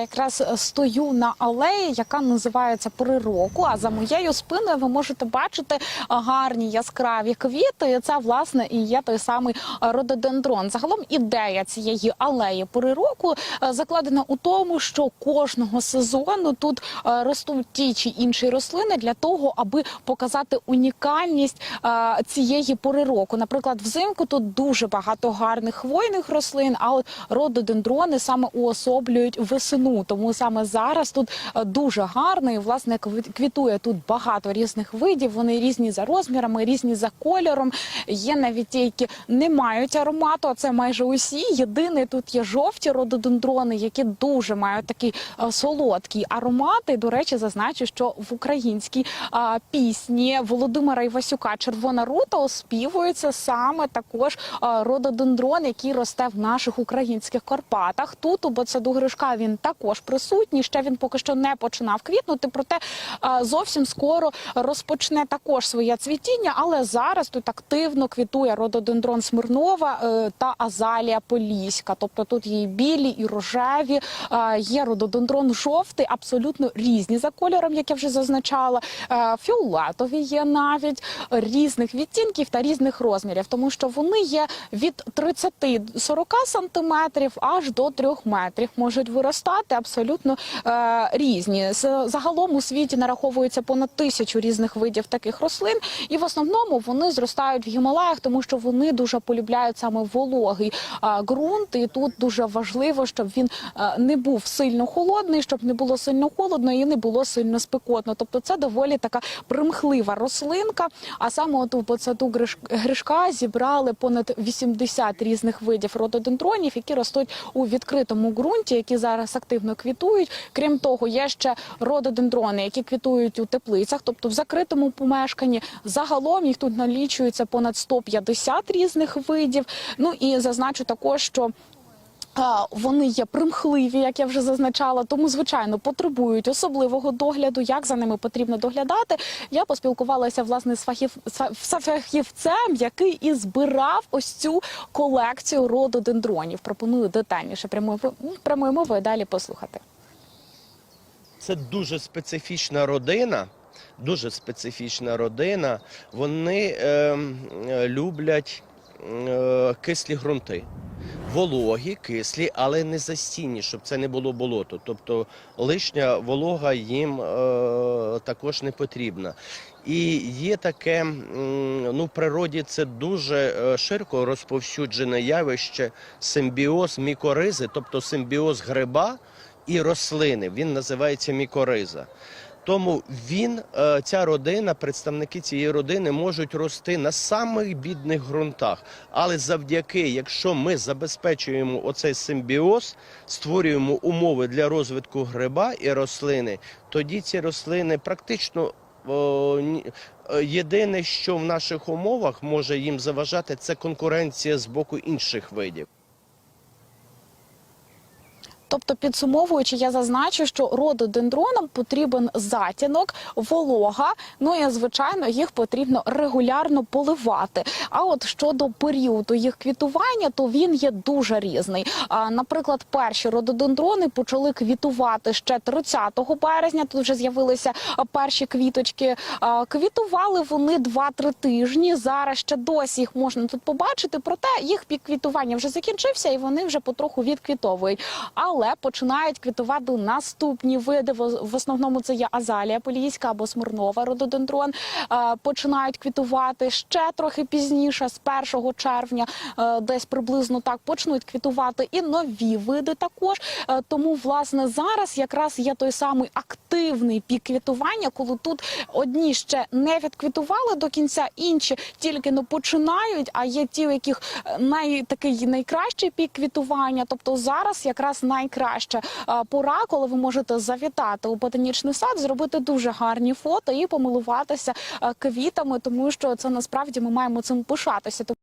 Якраз е, стою на алеї, яка називається «Пори року. А за моєю спиною ви можете бачити е, гарні яскраві квіти. Це власне і є той самий рододендрон. Загалом ідея цієї алеї «Пори року е, закладена у тому, що кожного сезону тут ростуть ті чи інші рослини для того, аби показати унікальність цієї пори року. Наприклад, взимку тут дуже багато гарних хвойних рослин, а от рододендрони саме уособлюють весну. Тому саме зараз тут е, дуже гарно і власне кві- квітує тут багато різних видів. Вони різні за розмірами, різні за кольором. Є навіть ті, які не мають аромату. А це майже усі. Єдине тут є жовті рододендрони, які дуже мають такий е, солодкий аромат. І, до речі, зазначу, що в українській а, пісні Володимира Івасюка Червона рута оспівується саме також а, рододендрон, який росте в наших українських Карпатах. Тут у Боцаду Гришка він також присутній. Ще він поки що не починав квітнути, проте зовсім скоро розпочне також своє цвітіння. Але зараз тут активно квітує рододендрон Смирнова е, та Азалія Поліська. Тобто тут є і білі, і рожеві, є рододендрон жовтий, абсолютно різні за кольором, як я вже зазначала. Е, Фіолетові є навіть різних відтінків та різних розмірів, тому що вони є від 30-40 сантиметрів аж до 3 метрів. Можуть виростати абсолютно е, різні. Загалом у світі нараховується понад тисячу різних видів таких рослин, і в основному вони зростають в Гімалаях, тому що вони дуже полюбляють саме вологий а, ґрунт. І тут дуже важливо, щоб він а, не був сильно холодний, щоб не було сильно холодно і не було сильно спекотно. Тобто це доволі така примхлива рослинка. А саме от у Гриш- Гришка зібрали понад 80 різних видів рододендронів, які ростуть у відкритому ґрунті, які зараз активно квітують. Крім того, є ще рододендрони, які квітують у теплицях, тобто в закритому помешканні. Загалом їх тут налічується понад 150 різних видів. Ну і зазначу також, що Вони є примхливі, як я вже зазначала, тому звичайно потребують особливого догляду. Як за ними потрібно доглядати? Я поспілкувалася власне з фахів з фахівцем, який і збирав ось цю колекцію рододендронів. Пропоную детальніше прямою прямою мовою далі послухати. Це дуже специфічна родина. Дуже специфічна родина. Вони е, люблять е, кислі ґрунти. Вологі, кислі, але не застійні, щоб це не було болото. Тобто лишня волога їм е, також не потрібна. І є таке, ну в природі це дуже е, широко розповсюджене явище симбіоз мікоризи, тобто симбіоз гриба і рослини. Він називається мікориза. Тому він, е, ця родина, представники цієї родини можуть рости на самих бідних ґрунтах. Але завдяки, якщо ми забезпечуємо оцей симбіоз, створюємо умови для розвитку гриба і рослини, тоді ці рослини практично. е, Єдине, що в наших умовах може їм заважати, це конкуренція з боку інших видів. Тобто, підсумовуючи, я зазначу, що рододендронам потрібен затінок, волога. Ну і звичайно, їх потрібно регулярно поливати. А от щодо періоду їх квітування, то він є дуже різний. А, наприклад, перші рододендрони почали квітувати ще 30 березня. Тут вже з'явилися перші квіточки. А, Квітували вони 2-3 тижні. Зараз ще досі їх можна тут побачити. Проте їх пік квітування вже закінчився, і вони вже потроху відквітовують. Але починають квітувати наступні види. В основному це є азалія полійська або смирнова рододендрон. Е, Починають квітувати ще трохи пізніше, з 1 червня, е, десь приблизно так почнуть квітувати і нові види також. Е, Тому, власне, зараз якраз є той самий активний пік квітування, коли тут одні ще не відквітували до кінця, інші тільки ну починають. А є ті, у яких е, най такий найкращий пік квітування. Тобто зараз якраз найкраща е, пора, коли ви можете завітати у ботанічний сад, зробити дуже гарні фото і помилуватися е, квітами, тому що це насправді ми маємо цим пишатися.